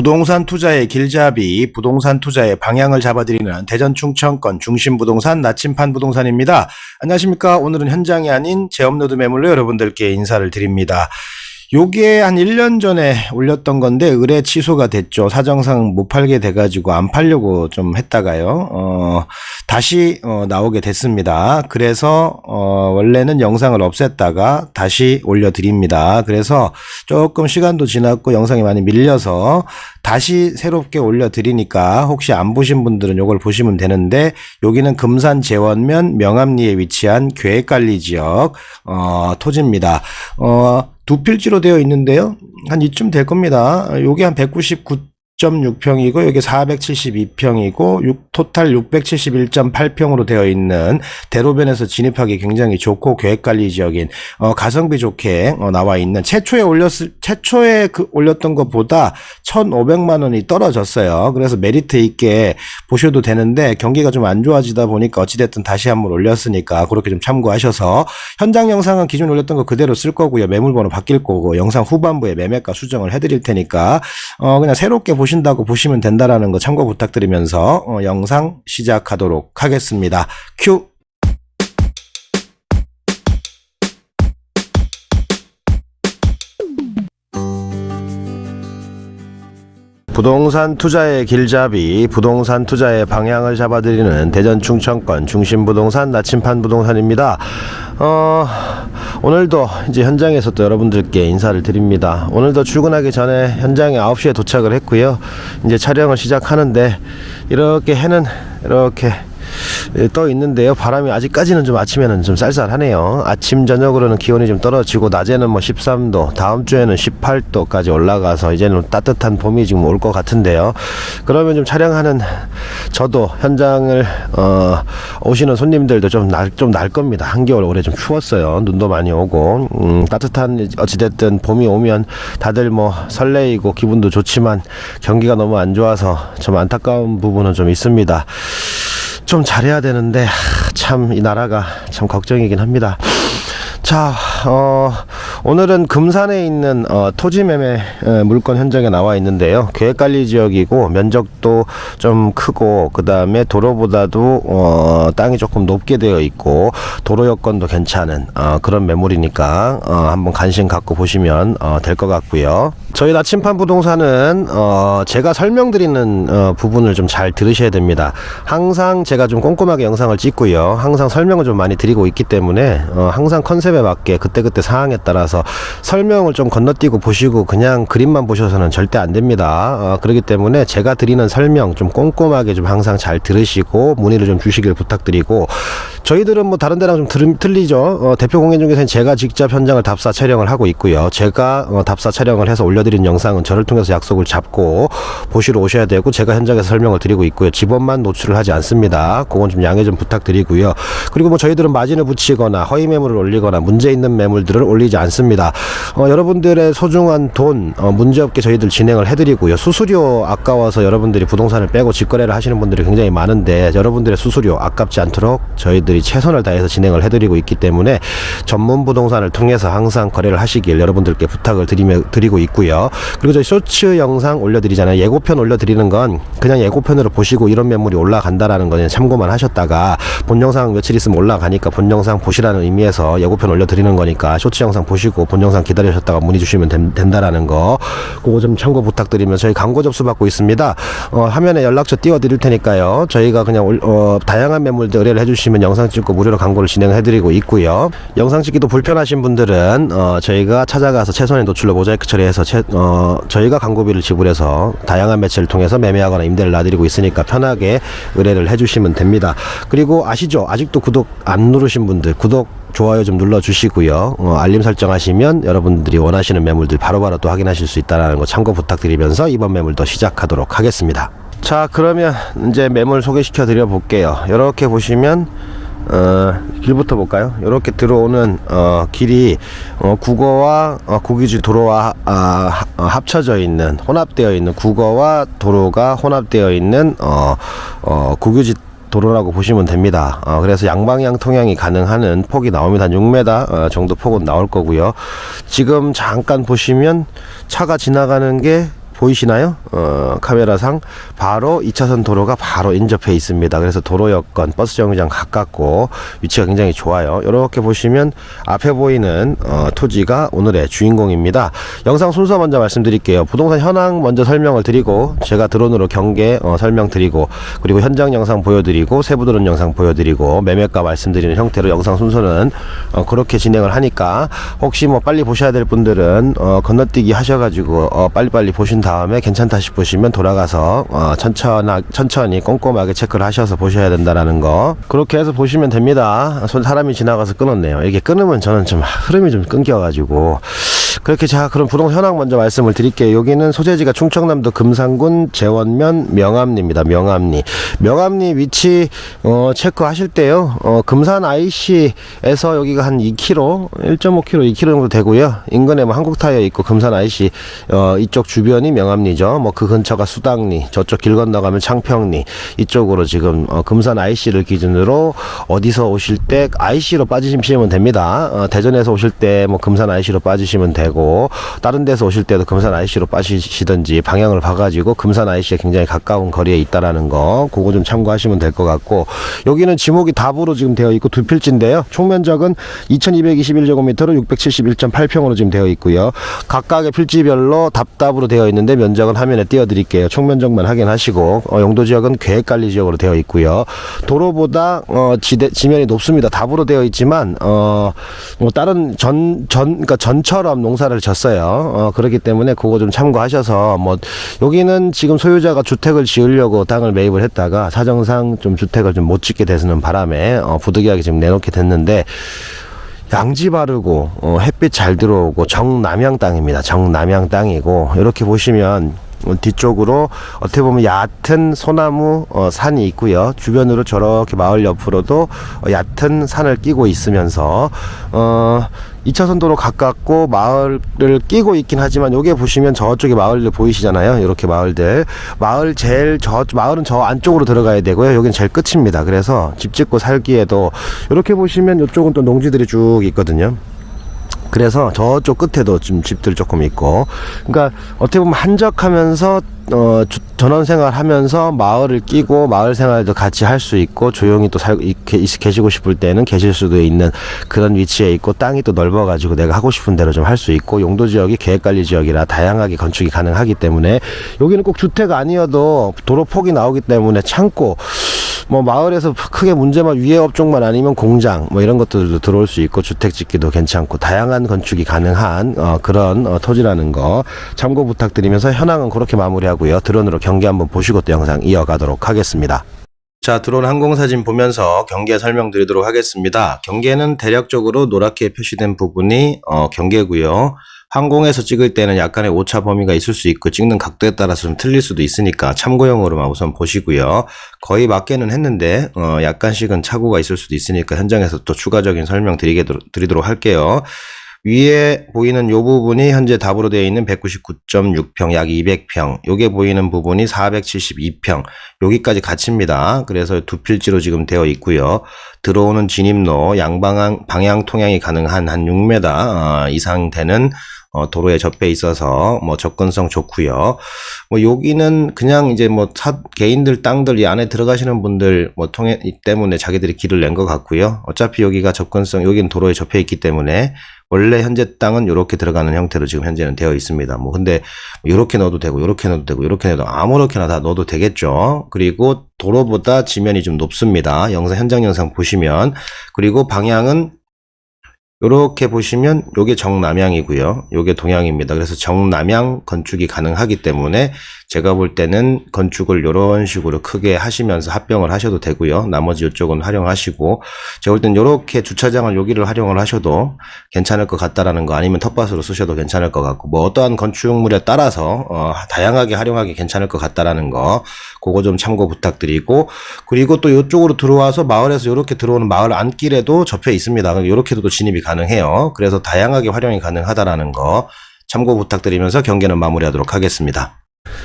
부동산 투자의 길잡이, 부동산 투자의 방향을 잡아드리는 대전 충청권 중심 부동산 나침판 부동산입니다. 안녕하십니까. 오늘은 현장이 아닌 제업로드 매물로 여러분들께 인사를 드립니다. 요게 한 1년 전에 올렸던 건데 의뢰 취소가 됐죠. 사정상 못 팔게 돼 가지고 안 팔려고 좀 했다가요. 어, 다시 어, 나오게 됐습니다. 그래서 어, 원래는 영상을 없앴다가 다시 올려 드립니다. 그래서 조금 시간도 지났고 영상이 많이 밀려서 다시 새롭게 올려 드리니까 혹시 안 보신 분들은 요걸 보시면 되는데 여기는 금산 재원면 명암리에 위치한 계획관리 지역 어, 토지입니다. 어, 두 필지로 되어 있는데요. 한 이쯤 될 겁니다. 요게 한 199.6평이고 여기 472평이고 토탈 671.8평으로 되어 있는 대로변에서 진입하기 굉장히 좋고 계획관리 지역인 어, 가성비 좋게 어, 나와 있는 최초에 올렸을 최초에 그 올렸던 것보다 1,500만 원이 떨어졌어요. 그래서 메리트 있게 보셔도 되는데 경기가 좀 안 좋아지다 보니까 어찌됐든 다시 한번 올렸으니까 그렇게 좀 참고하셔서 현장 영상은 기존 올렸던 거 그대로 쓸 거고요. 매물번호 바뀔 거고 영상 후반부에 매매가 수정을 해드릴 테니까 어 그냥 새롭게 보 신다고 보시면 된다라는 거 참고 부탁드리면서 어, 영상 시작하도록 하겠습니다. 큐. 부동산 투자의 길잡이, 부동산 투자의 방향을 잡아드리는 대전 충청권 중심 부동산 나침판 부동산입니다. 어, 오늘도 이제 현장에서 또 여러분들께 인사를 드립니다. 오늘도 출근하기 전에 현장에 9시에 도착을 했고요. 이제 촬영을 시작하는데 이렇게 해는 이렇게 예, 떠 있는데요. 바람이 아직까지는 좀 아침에는 좀 쌀쌀하네요. 아침 저녁으로는 기온이 좀 떨어지고 낮에는 뭐 13도, 다음 주에는 18도까지 올라가서 이제는 따뜻한 봄이 지금 올 것 같은데요. 그러면 좀 촬영하는 저도 현장을 어, 오시는 손님들도 좀 날 좀 날 겁니다. 한겨울 올해 좀 추웠어요. 눈도 많이 오고 음, 따뜻한 어찌됐든 봄이 오면 다들 뭐 설레이고 기분도 좋지만 경기가 너무 안 좋아서 좀 안타까운 부분은 좀 있습니다. 좀 잘해야 되는데 참 이 나라가 참 걱정이긴 합니다. 자, 어, 오늘은 금산에 있는 어, 토지 매매 에, 물건 현장에 나와 있는데요. 계획관리 지역이고 면적도 좀 크고 그 다음에 도로보다도 어, 땅이 조금 높게 되어 있고 도로 여건도 괜찮은 어, 그런 매물이니까 어, 한번 관심 갖고 보시면 어, 될 것 같고요. 저희 나침판 부동산은 어, 제가 설명드리는 어, 부분을 좀 잘 들으셔야 됩니다. 항상 제가 좀 꼼꼼하게 영상을 찍고요. 항상 설명을 좀 많이 드리고 있기 때문에 어, 항상 컨셉에 맞게 그 때그때 상황에 따라서 설명을 좀 건너뛰고 보시고 그냥 그림만 보셔서는 절대 안 됩니다. 어, 그렇기 때문에 제가 드리는 설명 좀 꼼꼼하게 좀 항상 잘 들으시고 문의를 좀 주시길 부탁드리고 저희들은 뭐 다른 데랑 좀 들, 틀리죠. 어, 대표 공연 중에서는 제가 직접 현장을 답사 촬영을 하고 있고요. 제가 어, 답사 촬영을 해서 올려드린 영상은 저를 통해서 약속을 잡고 보시러 오셔야 되고 제가 현장에서 설명을 드리고 있고요. 집원만 노출을 하지 않습니다. 그건 좀 양해 좀 부탁드리고요. 그리고 뭐 저희들은 마진을 붙이거나 허위 매물을 올리거나 문제 있는 매물들을 올리지 않습니다. 어, 여러분들의 소중한 돈 어, 문제없게 저희들 진행을 해드리고요. 수수료 아까워서 여러분들이 부동산을 빼고 직거래를 하시는 분들이 굉장히 많은데 여러분들의 수수료 아깝지 않도록 저희들이 최선을 다해서 진행을 해드리고 있기 때문에 전문 부동산을 통해서 항상 거래를 하시길 여러분들께 부탁을 드리며, 드리고 있고요. 그리고 저희 쇼츠 영상 올려드리잖아요. 예고편 올려드리는 건 그냥 예고편으로 보시고 이런 매물이 올라간다라는 거는 참고만 하셨다가 본 영상 며칠 있으면 올라가니까 본 영상 보시라는 의미에서 예고편 올려드리는 거니까 쇼츠 영상 보시고 본 영상 기다리셨다가 문의 주시면 된, 된다라는 거 그거 좀 참고 부탁드리면 저희 광고 접수 받고 있습니다. 어, 화면에 연락처 띄워드릴 테니까요. 저희가 그냥 올- 어, 다양한 매물들 의뢰를 해주시면 영상 찍고 무료로 광고를 진행해드리고 있고요. 영상 찍기도 불편하신 분들은 어, 저희가 찾아가서 최선의 노출로 모자이크 처리해서 채- 어, 저희가 광고비를 지불해서 다양한 매체를 통해서 매매하거나 임대를 놔드리고 있으니까 편하게 의뢰를 해주시면 됩니다. 그리고 아시죠? 아직도 구독 안 누르신 분들 구독 좋아요 좀 눌러주시고요. 어, 알림 설정하시면 여러분들이 원하시는 매물들 바로바로 또 확인하실 수 있다는 거 참고 부탁드리면서 이번 매물도 시작하도록 하겠습니다. 자 그러면 이제 매물 소개시켜 드려 볼게요. 이렇게 보시면 어, 길부터 볼까요? 이렇게 들어오는 어, 길이 어, 국어와 어, 국유지 도로와 아, 하- 어, 합쳐져 있는 혼합되어 있는 국어와 도로가 혼합되어 있는 어, 어, 국유지 도로라고 보시면 됩니다. 어, 그래서 양방향 통행이 가능한 폭이 나옵니다. 한 6m 어, 정도 폭은 나올 거고요. 지금 잠깐 보시면 차가 지나가는 게 보이시나요? 어, 카메라상 바로 2차선 도로가 바로 인접해 있습니다. 그래서 도로 여건 버스 정류장 가깝고 위치가 굉장히 좋아요. 이렇게 보시면 앞에 보이는 어, 토지가 오늘의 주인공입니다. 영상 순서 먼저 말씀드릴게요. 부동산 현황 먼저 설명을 드리고 제가 드론으로 경계 어, 설명드리고 그리고 현장 영상 보여드리고 세부 드론 영상 보여드리고 매매가 말씀드리는 형태로 영상 순서는 어, 그렇게 진행을 하니까 혹시 뭐 빨리 보셔야 될 분들은 어, 건너뛰기 하셔가지고 어, 빨리빨리 보신 다 음에 괜찮다 싶으시면 돌아가서 어, 천천히 천천히 꼼꼼하게 체크를 하셔서 보셔야 된다라는 거 그렇게 해서 보시면 됩니다. 손 사람이 지나가서 끊었네요. 이게 끊으면 저는 좀 흐름이 좀 끊겨가지고 그렇게 자 그럼 부동산 현황 먼저 말씀을 드릴게요. 여기는 소재지가 충청남도 금산군 재원면 명암리입니다. 명암리 명암리 위치 어, 체크하실 때요. 어, 금산 IC에서 여기가 한 2km, 1.5km, 2km 정도 되고요. 인근에 뭐 한국타이어 있고 금산 IC 어, 이쪽 주변이 명암리죠. 뭐 그 근처가 수당리, 저쪽 길 건너가면 창평리 이쪽으로 지금 어, 금산 IC를 기준으로 어디서 오실 때 IC로 빠지시면 됩니다. 어, 대전에서 오실 때 뭐 금산 IC로 빠지시면 되고 다른 데서 오실 때도 금산 IC로 빠지시든지 방향을 봐가지고 금산 IC에 굉장히 가까운 거리에 있다라는 거 그거 좀 참고하시면 될 것 같고 여기는 지목이 답으로 지금 되어 있고 두 필지인데요. 총 면적은 2221제곱미터로 671.8평으로 지금 되어 있고요. 각각의 필지별로 답답으로 되어 있는데 면적은 화면에 띄워드릴게요. 총 면적만 확인하시고 어, 용도 지역은 계획관리 지역으로 되어 있고요. 도로보다 어, 지대, 지면이 높습니다. 답으로 되어 있지만 어, 뭐 다른 전, 전, 그러니까 전처럼 농 사를 졌어요. 어, 그렇기 때문에 그거 좀 참고하셔서 뭐 여기는 지금 소유자가 주택을 지으려고 땅을 매입을 했다가 사정상 좀 주택을 좀 못 짓게 되는 바람에 어, 부득이하게 지금 내놓게 됐는데 양지 바르고 어, 햇빛 잘 들어오고 정남향 땅입니다. 정남향 땅이고 이렇게 보시면 어, 뒤쪽으로 어떻게 보면 얕은 소나무 어, 산이 있고요. 주변으로 저렇게 마을 옆으로도 어, 얕은 산을 끼고 있으면서 어 2차선 도로 가깝고 마을을 끼고 있긴 하지만 요게 보시면 저쪽에 마을들 보이시잖아요. 이렇게 마을들. 마을 제일 저 마을은 저 안쪽으로 들어가야 되고요. 여기는 제일 끝입니다. 그래서 집 짓고 살기에도 이렇게 보시면 이쪽은 또 농지들이 쭉 있거든요. 그래서 저쪽 끝에도 좀 집들 조금 있고. 그러니까 어떻게 보면 한적하면서 어 주- 전원 생활 하면서 마을을 끼고 마을 생활도 같이 할 수 있고 조용히 또 살, 계시고 싶을 때는 계실 수도 있는 그런 위치에 있고 땅이 또 넓어가지고 내가 하고 싶은 대로 좀 할 수 있고 용도 지역이 계획관리 지역이라 다양하게 건축이 가능하기 때문에 여기는 꼭 주택 아니어도 도로 폭이 나오기 때문에 창고 뭐 마을에서 크게 문제만 위에 업종만 아니면 공장 뭐 이런 것들도 들어올 수 있고 주택 짓기도 괜찮고 다양한 건축이 가능한 어, 그런 어, 토지라는 거 참고 부탁드리면서 현황은 그렇게 마무리하고요 드론으로 경기 한번 보시고 또 영상 이어가도록 하겠습니다. 자, 드론 항공사진 보면서 경계 설명드리도록 하겠습니다. 경계는 대략적으로 노랗게 표시된 부분이 어, 경계고요. 항공에서 찍을 때는 약간의 오차 범위가 있을 수 있고 찍는 각도에 따라서 좀 틀릴 수도 있으니까 참고용으로만 우선 보시고요. 거의 맞게는 했는데 어, 약간씩은 착오가 있을 수도 있으니까 현장에서 또 추가적인 설명 드리게, 드리도록 할게요. 위에 보이는 요 부분이 현재 답으로 되어 있는 199.6평 약 200평 요게 보이는 부분이 472평 여기까지 같이입니다 그래서 두 필지로 지금 되어 있고요 들어오는 진입로 양방향 방향 통행이 가능한 한 6m 어, 이상 되는 어, 도로에 접해 있어서 뭐 접근성 좋고요. 뭐 여기는 그냥 이제 뭐 사, 개인들 땅들 이 안에 들어가시는 분들 뭐 통해 이 때문에 자기들이 길을 낸 것 같고요. 어차피 여기가 접근성 여기는 도로에 접해 있기 때문에 원래 현재 땅은 이렇게 들어가는 형태로 지금 현재는 되어 있습니다. 뭐 근데 이렇게 넣어도 되고 이렇게 넣어도 되고 이렇게 넣어도 아무렇게나 다 넣어도 되겠죠. 그리고 도로보다 지면이 좀 높습니다. 영상 현장 영상 보시면 그리고 방향은 이렇게 보시면 요게 정남향이고요. 요게 동향입니다. 그래서 정남향 건축이 가능하기 때문에 제가 볼 때는 건축을 이런 식으로 크게 하시면서 합병을 하셔도 되고요. 나머지 이쪽은 활용하시고 제가 볼 땐 이렇게 주차장을 여기를 활용을 하셔도 괜찮을 것 같다라는 거 아니면 텃밭으로 쓰셔도 괜찮을 것 같고 뭐 어떠한 건축물에 따라서 어, 다양하게 활용하기 괜찮을 것 같다라는 거 그거 좀 참고 부탁드리고 그리고 또 이쪽으로 들어와서 마을에서 이렇게 들어오는 마을 안길에도 접해 있습니다. 이렇게도 또 진입이 가능해요. 그래서 다양하게 활용이 가능하다라는 거 참고 부탁드리면서 경계는 마무리하도록 하겠습니다.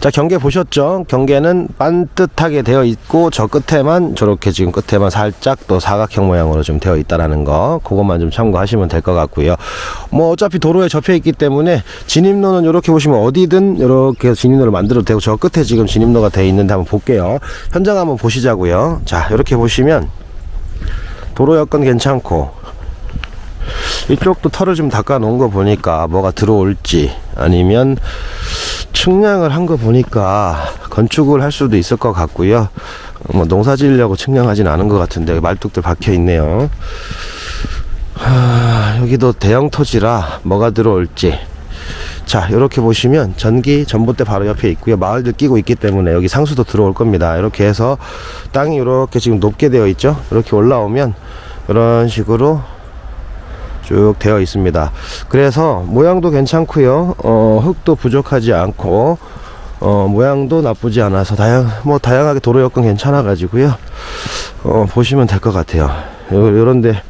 자 경계 보셨죠? 경계는 반듯하게 되어 있고 저 끝에만 저렇게 지금 끝에만 살짝 또 사각형 모양으로 좀 되어 있다라는 거 그것만 좀 참고하시면 될 것 같고요. 뭐 어차피 도로에 접혀 있기 때문에 진입로는 이렇게 보시면 어디든 이렇게 진입로를 만들어도 되고 저 끝에 지금 진입로가 되어 있는데 한번 볼게요. 현장 한번 보시자고요. 자 이렇게 보시면 도로 여건 괜찮고 이쪽도 털을 좀 닦아 놓은 거 보니까 뭐가 들어올지 아니면 측량을 한 거 보니까 건축을 할 수도 있을 것 같고요. 뭐 농사 지으려고 측량하진 않은 것 같은데 말뚝들 박혀 있네요. 하, 여기도 대형 토지라 뭐가 들어올지. 자, 이렇게 보시면 전기 전봇대 바로 옆에 있고요. 마을들 끼고 있기 때문에 여기 상수도 들어올 겁니다. 이렇게 해서 땅이 이렇게 지금 높게 되어 있죠. 이렇게 올라오면 이런 식으로 쭉 되어 있습니다. 그래서 모양도 괜찮고요. 어, 흙도 부족하지 않고 어, 모양도 나쁘지 않아서 다양 뭐 다양하게 도로 여건 괜찮아 가지고요. 어, 보시면 될 것 같아요. 요, 요런데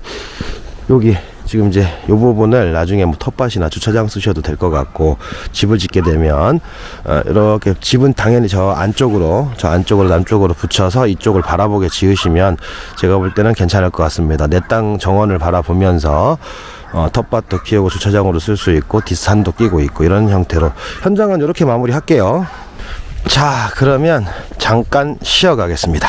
여기 지금 이제 요 부분을 나중에 뭐 텃밭이나 주차장 쓰셔도 될 것 같고 집을 짓게 되면 어, 이렇게 집은 당연히 저 안쪽으로 저 안쪽으로 남쪽으로 붙여서 이쪽을 바라보게 지으시면 제가 볼 때는 괜찮을 것 같습니다. 내 땅 정원을 바라보면서 어, 텃밭도 키우고 주차장으로 쓸 수 있고 뒷산도 끼고 있고 이런 형태로 현장은 이렇게 마무리할게요. 자 그러면 잠깐 쉬어가겠습니다.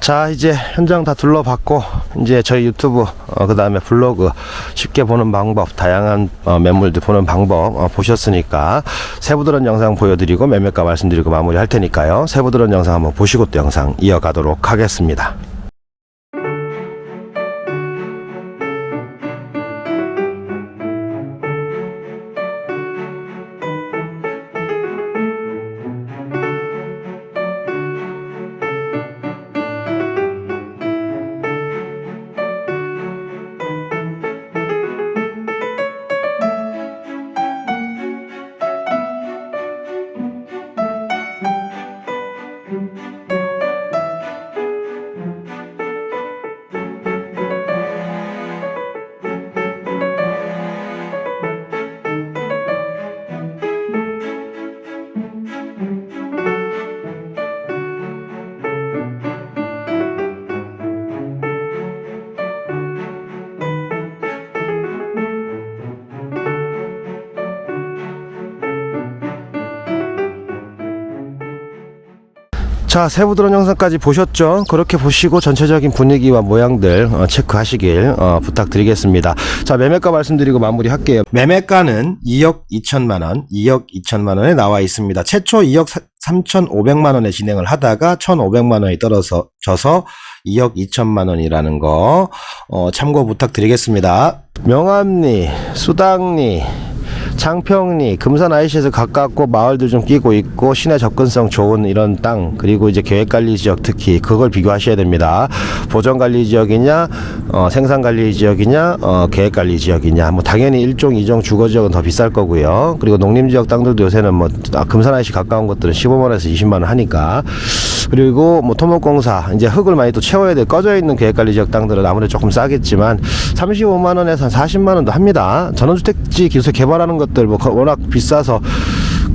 자 이제 현장 다 둘러봤고 이제 저희 유튜브 어, 그 다음에 블로그 쉽게 보는 방법 다양한 어, 매물들 보는 방법 어, 보셨으니까 세부드런 영상 보여드리고 매매가 말씀드리고 마무리 할 테니까요. 세부드런 영상 한번 보시고 또 영상 이어가도록 하겠습니다 자 세부 드론 영상까지 보셨죠? 그렇게 보시고 전체적인 분위기와 모양들 어, 체크하시길 어, 부탁드리겠습니다. 자 매매가 말씀드리고 마무리할게요. 매매가는 2억 2천만 원, 2억 2천만 원에 나와 있습니다. 최초 2억 3,500만 원에 진행을 하다가 1,500만 원이 떨어서 져서 2억 2천만 원이라는 거 어, 참고 부탁드리겠습니다. 명암리, 수당리, 창평리, 금산 IC에서 가깝고 마을들 좀 끼고 있고 시내 접근성 좋은 이런 땅 그리고 이제 계획관리 지역 특히 그걸 비교하셔야 됩니다. 보전관리 지역이냐, 어, 생산관리 지역이냐, 어, 계획관리 지역이냐. 뭐 당연히 일종, 이종, 주거 지역은 더 비쌀 거고요. 그리고 농림 지역 땅들도 요새는 뭐 아, 금산 IC 가까운 것들은 15만 원에서 20만 원 하니까 그리고 뭐 토목공사 이제 흙을 많이 또 채워야 돼 꺼져 있는 계획관리 지역 땅들은 아무래도 조금 싸겠지만 35만 원에서 한 40만 원도 합니다. 전원주택지 기술 개발하는 것 들뭐 거- 워낙 비싸서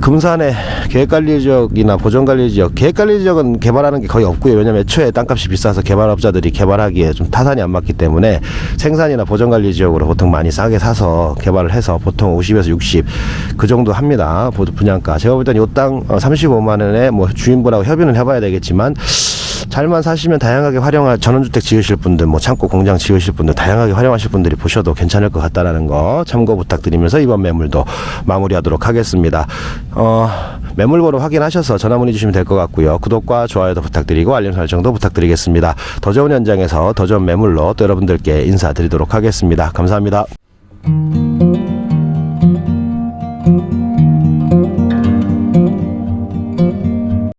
금산의 계획관리 지역이나 보존관리 지역, 계획관리 지역은 개발하는 게 거의 없고요. 왜냐면 애초에 땅값이 비싸서 개발업자들이 개발하기에 좀 타산이 안 맞기 때문에 생산이나 보존관리 지역으로 보통 많이 싸게 사서 개발을 해서 보통 50에서 60 그 정도 합니다. 보- 분양가. 제가 볼 때는 요땅 35만 원에 뭐 주인분하고 협의는 해봐야 되겠지만 잘만 사시면 다양하게 활용할 전원주택 지으실 분들, 뭐 창고 공장 지으실 분들 다양하게 활용하실 분들이 보셔도 괜찮을 것 같다라는 거 참고 부탁드리면서 이번 매물도 마무리하도록 하겠습니다. 어, 매물 번호 확인하셔서 전화 문의 주시면 될 것 같고요. 구독과 좋아요도 부탁드리고 알림 설정도 부탁드리겠습니다. 더 좋은 현장에서 더 좋은 매물로 또 여러분들께 인사드리도록 하겠습니다. 감사합니다.